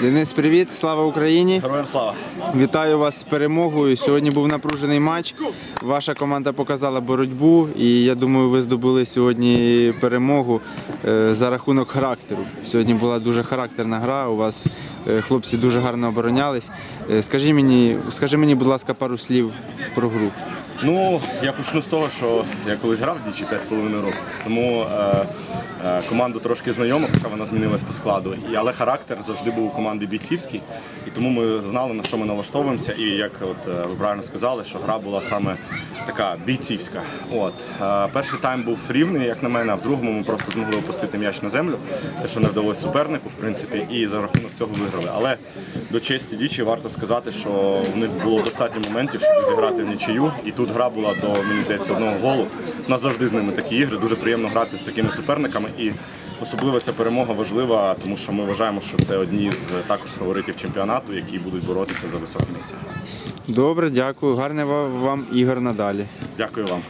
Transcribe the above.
Денис, привіт, слава Україні! Героям слава! Вітаю вас з перемогою. Сьогодні був напружений матч. Ваша команда показала боротьбу, і я думаю, ви здобули сьогодні перемогу е, за рахунок характеру. Сьогодні була дуже характерна гра. У вас е, хлопці дуже гарно оборонялись. Е, Скажи мені, скажи мені, будь ласка, пару слів про гру. Ну, я почну з того, що я колись грав двічі 5,5 років, тому е, команду трошки знайома, хоча вона змінилась по складу. І, але характер завжди був у команди бійцівський, і тому ми знали, на що ми налаштовуємося. І як от, е, ви правильно сказали, що гра була саме така бійцівська. От. Е, перший тайм був рівний, як на мене, а в другому ми просто змогли опустити м'яч на землю, те, що не вдалося супернику, в принципі, і за рахунок цього виграли. Але до честі дічі варто сказати, що в них було достатньо моментів, щоб зіграти в нічию. І тут гра була до, мені здається, одного голу. У нас завжди з ними такі ігри. Дуже приємно грати з такими суперниками. І особливо ця перемога важлива, тому що ми вважаємо, що це одні з також фаворитів чемпіонату, які будуть боротися за високі місця. Добре, дякую. Гарне вам ігор надалі. Дякую вам.